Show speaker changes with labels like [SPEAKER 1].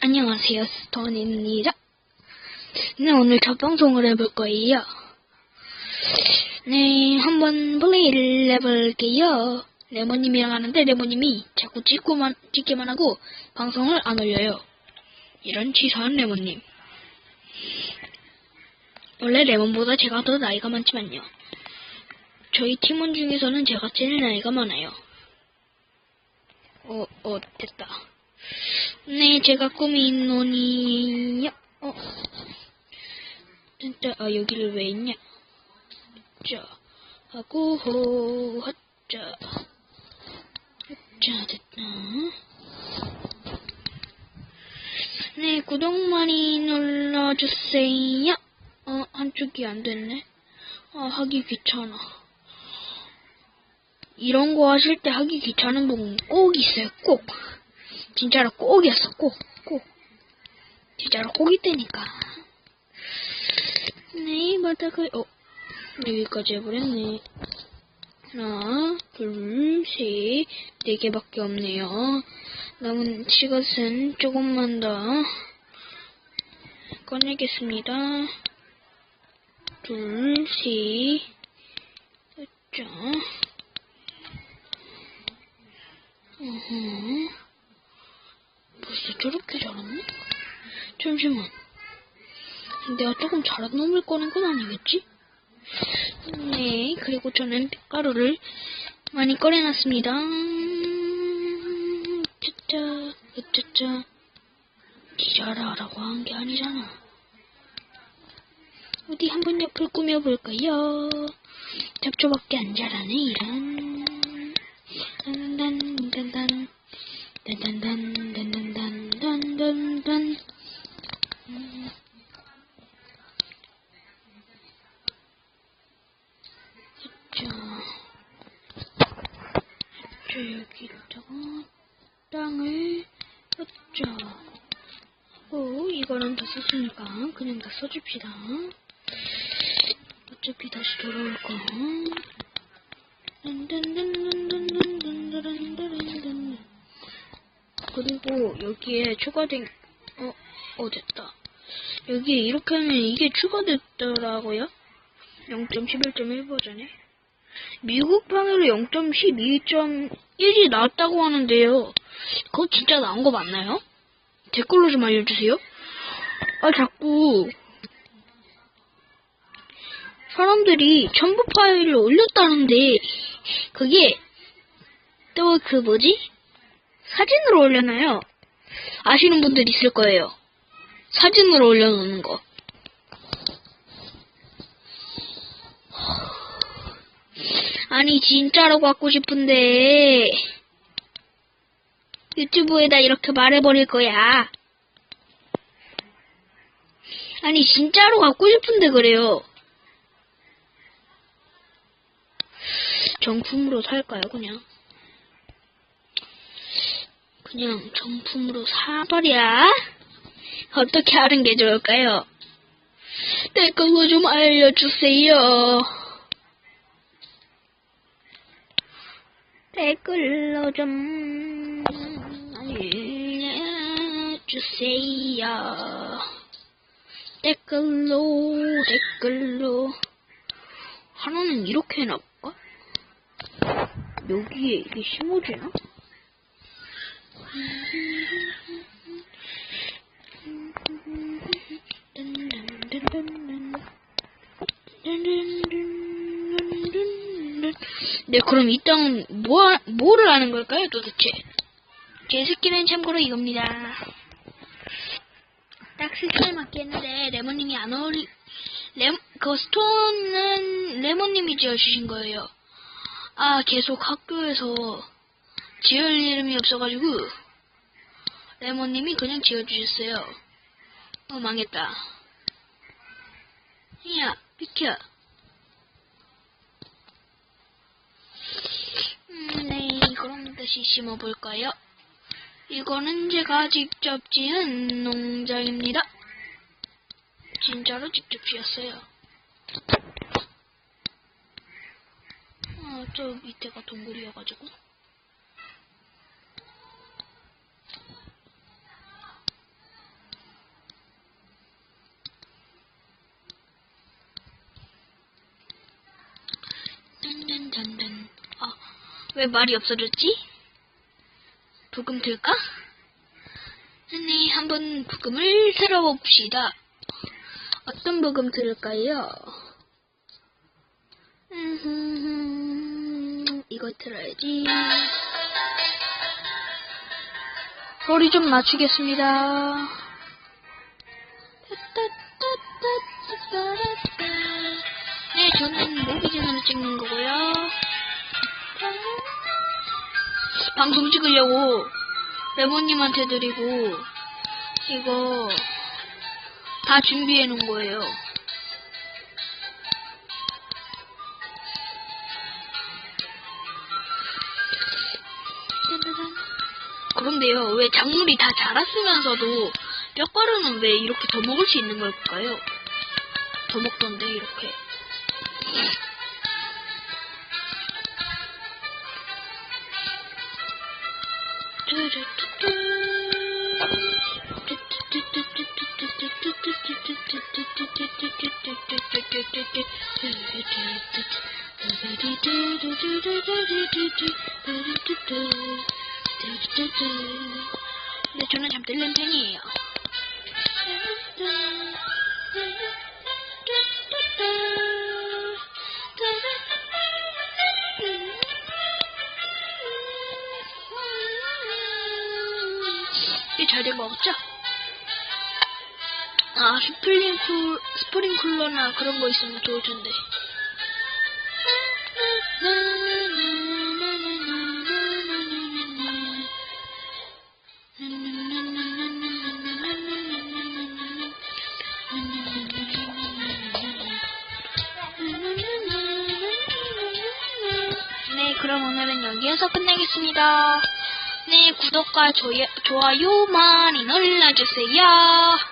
[SPEAKER 1] 안녕하세요, 스톤입니다. 네, 오늘 첫 방송을 해볼 거예요. 네, 한번 플레이를 해볼게요. 레몬님이랑 하는데 레몬님이 자꾸 찍고만, 찍기만 하고 방송을 안 올려요. 이런 치사한 레몬님. 원래 레몬보다 제가 더 나이가 많지만요. 저희 팀원 중에서는 제가 제일 나이가 많아요. 어, 어, 됐다. 네, 제가 꾸민 논이요. 어. 진짜, 아, 여기를 왜 있냐? 자, 하고, 호, 헛자. 자, 됐다. 네, 구독 많이 눌러주세요. 어, 한쪽이 안 됐네. 아, 하기 귀찮아. 이런 거 하실 때 하기 귀찮은 부분 꼭 있어요, 꼭. 진짜로 꼭이었어, 꼭, 꼭. 진짜로 꼭 있다니까. 네, 바닥을, 어, 여기까지 해버렸네. 하나, 둘, 셋, 네 개밖에 없네요. 남은 시것은 조금만 더 꺼내겠습니다. 둘, 셋, 자, 어허. 벌써 저렇게 잘하네? 잠시만. 내가 조금 잘한 놈을 꺼낸 건 아니겠지? 네, 그리고 저는 가루를 많이 꺼내놨습니다. 짜짜, 짜짜. 기자라라고 한 게 아니잖아. 어디 한번 옆을 꾸며볼까요? 잡초밖에 안 자라네, 이런. 딴딴딴딴딴. 딴딴딴딴 자, 오, 이거는 다 썼으니까 그냥 다 써줍시다. 어차피 다시 돌아올 거. 그리고 여기에 추가된 어, 어 됐다. 여기에 이렇게 하면 이게 추가됐더라고요. 0.11.1 버전에. 미국방으로 0.12.1이 나왔다고 하는데요. 그거 진짜 나온 거 맞나요? 댓글로 좀 알려주세요. 아, 자꾸 사람들이 첨부 파일을 올렸다는데 그게 또 그 뭐지? 사진으로 올려놔요. 아시는 분들 있을 거예요. 사진으로 올려놓는 거. 아니 진짜로 갖고 싶은데 유튜브에다 이렇게 말해버릴 거야. 아니 진짜로 갖고 싶은데 그래요. 정품으로 살까요 그냥? 그냥 정품으로 사버려? 어떻게 하는 게 좋을까요? 댓글로 좀 알려주세요. 댓글로 좀 알려주세요. 댓글로, 댓글로. 하나는 이렇게 해놔볼까? 여기에 이게 심어지나? 네, 그럼 이 땅은 뭐, 뭐를 하는 걸까요, 도대체? 제 스킬은 참고로 이겁니다. 딱 스킬에 맞겠는데, 레몬님이 안 어울리, 레, 그 스톤은 레몬님이 지어주신 거예요. 아, 계속 학교에서 지을 이름이 없어가지고, 레몬님이 그냥 지어주셨어요. 어, 망했다. 야, 비켜. 음, 네, 그럼 다시 심어볼까요? 이거는 제가 직접 지은 농장입니다. 진짜로 직접 지었어요. 아, 저 밑에가 동굴이어가지고. 딴딴딴딴. 아, 왜 말이 없어졌지? 부금 들까? 네, 한번 부금을 들어봅시다. 어떤 부금 들을까요? 이거 들어야지. 소리 좀 낮추겠습니다. 네, 저는 모비전으로 찍는 거고요. 방송 찍으려고 레몬님한테 드리고 이거 다 준비해 놓은 거예요. 그런데요, 왜 작물이 다 자랐으면서도 뼈가루는 왜 이렇게 더 먹을 수 있는 걸까요? 더 먹던데, 이렇게. 근데 저는 참 들린 편이에요. 거 같죠? 아, 스프링쿨, 스프링쿨러나 그런 거 있으면 좋을 텐데. 네, 그럼 오늘은 여기에서 끝내겠습니다. 네, 구독과 조야, 좋아요 많이 눌러주세요.